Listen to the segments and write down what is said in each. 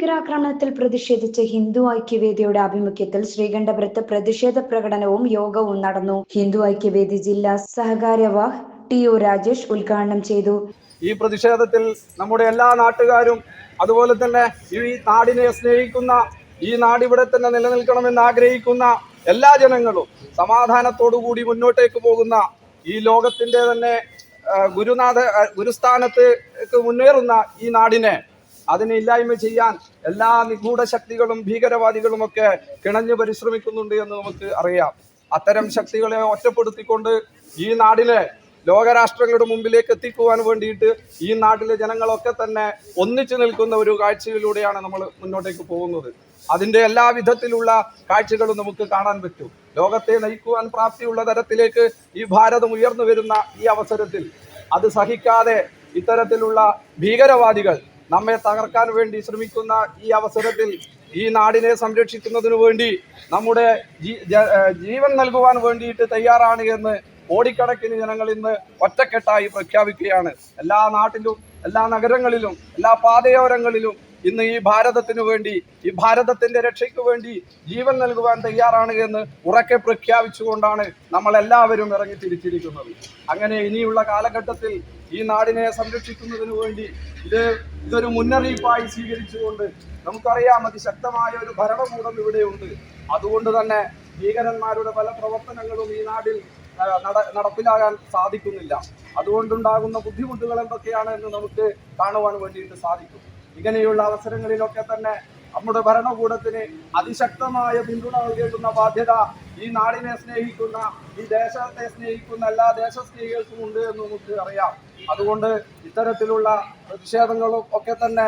ഭീകരാക്രമണത്തിൽ പ്രതിഷേധിച്ച് ഹിന്ദു ഐക്യവേദിയുടെ ആഭിമുഖ്യത്തിൽ ശ്രീകണ്ഠപുരത്ത് പ്രതിഷേധ പ്രകടനവും യോഗവും നടന്നു. ഹിന്ദു ഐക്യവേദി ജില്ലാ സഹകാര്യവാഹ് ടി ഒ രാജേഷ് ഉദ്ഘാടനം ചെയ്തു. ഈ പ്രതിഷേധത്തിൽ നമ്മുടെ എല്ലാ നാട്ടുകാരും അതുപോലെ തന്നെ ഈ നാടിനെ സ്നേഹിക്കുന്ന ഈ നാടിവിടെ തന്നെ നിലനിൽക്കണമെന്ന് ആഗ്രഹിക്കുന്ന എല്ലാ ജനങ്ങളും സമാധാനത്തോടുകൂടി മുന്നോട്ടേക്ക് പോകുന്ന ഈ ലോകത്തിന്റെ തന്നെ ഗുരുനാഥ ഗുരുസ്ഥാനത്തേക്ക് ഗുരുസ്ഥാനത്ത് മുന്നേറുന്ന ഈ നാടിനെ അതിനെ ഇല്ലായ്മ ചെയ്യാൻ എല്ലാ നിഗൂഢ ശക്തികളും ഭീകരവാദികളും ഒക്കെ കിണഞ്ഞു പരിശ്രമിക്കുന്നുണ്ട് എന്ന് നമുക്ക് അറിയാം. അത്തരം ശക്തികളെ ഒറ്റപ്പെടുത്തിക്കൊണ്ട് ഈ നാടിലെ ലോകരാഷ്ട്രങ്ങളുടെ മുമ്പിലേക്ക് എത്തിക്കുവാൻ വേണ്ടിയിട്ട് ഈ നാട്ടിലെ ജനങ്ങളൊക്കെ തന്നെ ഒന്നിച്ചു നിൽക്കുന്ന ഒരു കാഴ്ചയിലൂടെയാണ് നമ്മൾ മുന്നോട്ടേക്ക് പോകുന്നത്. അതിന്റെ എല്ലാ വിധത്തിലുള്ള കാഴ്ചകളും നമുക്ക് കാണാൻ പറ്റും. ലോകത്തെ നയിക്കുവാൻ പ്രാപ്തിയുള്ള തരത്തിലേക്ക് ഈ ഭാരതം ഉയർന്നു വരുന്ന ഈ അവസരത്തിൽ അത് സഹിക്കാതെ ഇത്തരത്തിലുള്ള ഭീകരവാദികൾ നമ്മെ തകർക്കാൻ വേണ്ടി ശ്രമിക്കുന്ന ഈ അവസരത്തിൽ ഈ നാടിനെ സംരക്ഷിക്കുന്നതിനു വേണ്ടി നമ്മുടെ ജീവൻ നൽകുവാൻ വേണ്ടിയിട്ട് തയ്യാറാണ് എന്ന് കോടിക്കണക്കിന് ജനങ്ങൾ ഇന്ന് ഒറ്റക്കെട്ടായി പ്രഖ്യാപിക്കുകയാണ്. എല്ലാ നാട്ടിലും എല്ലാ നഗരങ്ങളിലും എല്ലാ പാതയോരങ്ങളിലും ഇന്ന് ഈ ഭാരതത്തിനു വേണ്ടി ഈ ഭാരതത്തിന്റെ രക്ഷയ്ക്ക് വേണ്ടി ജീവൻ നൽകുവാൻ തയ്യാറാണ് എന്ന് ഉറക്കെ പ്രഖ്യാപിച്ചുകൊണ്ടാണ് നമ്മൾ എല്ലാവരും ഇറങ്ങി തിരിച്ചിരിക്കുന്നത്. അങ്ങനെ ഇനിയുള്ള കാലഘട്ടത്തിൽ ഈ നാടിനെ സംരക്ഷിക്കുന്നതിനു വേണ്ടി ഇത് ഇതൊരു മുന്നറിയിപ്പായി സ്വീകരിച്ചുകൊണ്ട് നമുക്കറിയാം അതിശക്തമായ ഒരു ഭരണകൂടം ഇവിടെയുണ്ട്. അതുകൊണ്ട് തന്നെ ഭീകരന്മാരുടെ പല പ്രവർത്തനങ്ങളും ഈ നാടിൽ നടപ്പിലാകാൻ സാധിക്കുന്നില്ല. അതുകൊണ്ടുണ്ടാകുന്ന ബുദ്ധിമുട്ടുകൾ എന്തൊക്കെയാണ് എന്ന് നമുക്ക് കാണുവാൻ വേണ്ടിയിട്ട് സാധിക്കും. ഇങ്ങനെയുള്ള അവസരങ്ങളിലൊക്കെ തന്നെ നമ്മുടെ ഭരണകൂടത്തിന് അതിശക്തമായ പിന്തുണ നൽകേണ്ടുന്ന ബാധ്യത ഈ നാടിനെ സ്നേഹിക്കുന്ന ഈ ദേശത്തെ സ്നേഹിക്കുന്ന എല്ലാ ദേശസ്നേഹികൾക്കും ഉണ്ട് എന്ന് നമുക്ക് അറിയാം. അതുകൊണ്ട് ഇത്തരത്തിലുള്ള പ്രതിഷേധങ്ങളും ഒക്കെ തന്നെ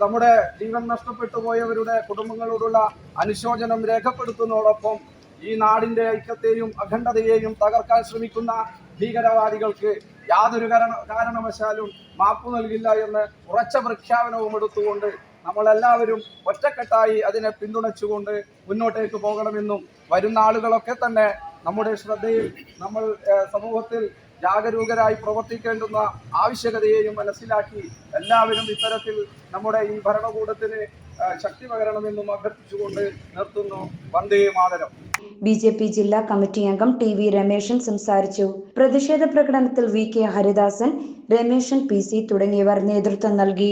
നമ്മുടെ ജീവൻ നഷ്ടപ്പെട്ടു പോയവരുടെ കുടുംബങ്ങളോടുള്ള അനുശോചനം രേഖപ്പെടുത്തുന്നതോടൊപ്പം ഈ നാടിന്റെ ഐക്യത്തെയും അഖണ്ഡതയെയും തകർക്കാൻ ശ്രമിക്കുന്ന ഭീകരവാദികൾക്ക് യാതൊരു കാരണ- കാരണവശാലും മാപ്പു നൽകില്ല എന്ന് ഉറച്ച പ്രഖ്യാപനവും എടുത്തുകൊണ്ട് നമ്മളെല്ലാവരും ഒറ്റക്കെട്ടായി അതിനെ പിന്തുണച്ചുകൊണ്ട് മുന്നോട്ടേക്ക് പോകണമെന്നും വരുന്ന ആളുകളൊക്കെ തന്നെ നമ്മുടെ ശ്രദ്ധയിൽ നമ്മൾ സമൂഹത്തിൽ ജാഗരൂകരായി പ്രവർത്തിക്കേണ്ടുന്ന ആവശ്യകതയെയും മനസ്സിലാക്കി എല്ലാവരും ഇത്തരത്തിൽ നമ്മുടെ ഈ ഭരണകൂടത്തിന് ശക്തി പകരണമെന്നും അഭ്യർത്ഥിച്ചുകൊണ്ട് നിർത്തുന്നു. Vande Mataram. B J P ജില്ലാ കമ്മിറ്റി അംഗം ടി വി രമേശൻ സംസാരിച്ചു. പ്രതിഷേധ പ്രകടനത്തിൽ V K Haridasan Rameshan P C തുടങ്ങിയവർ നേതൃത്വം നൽകി.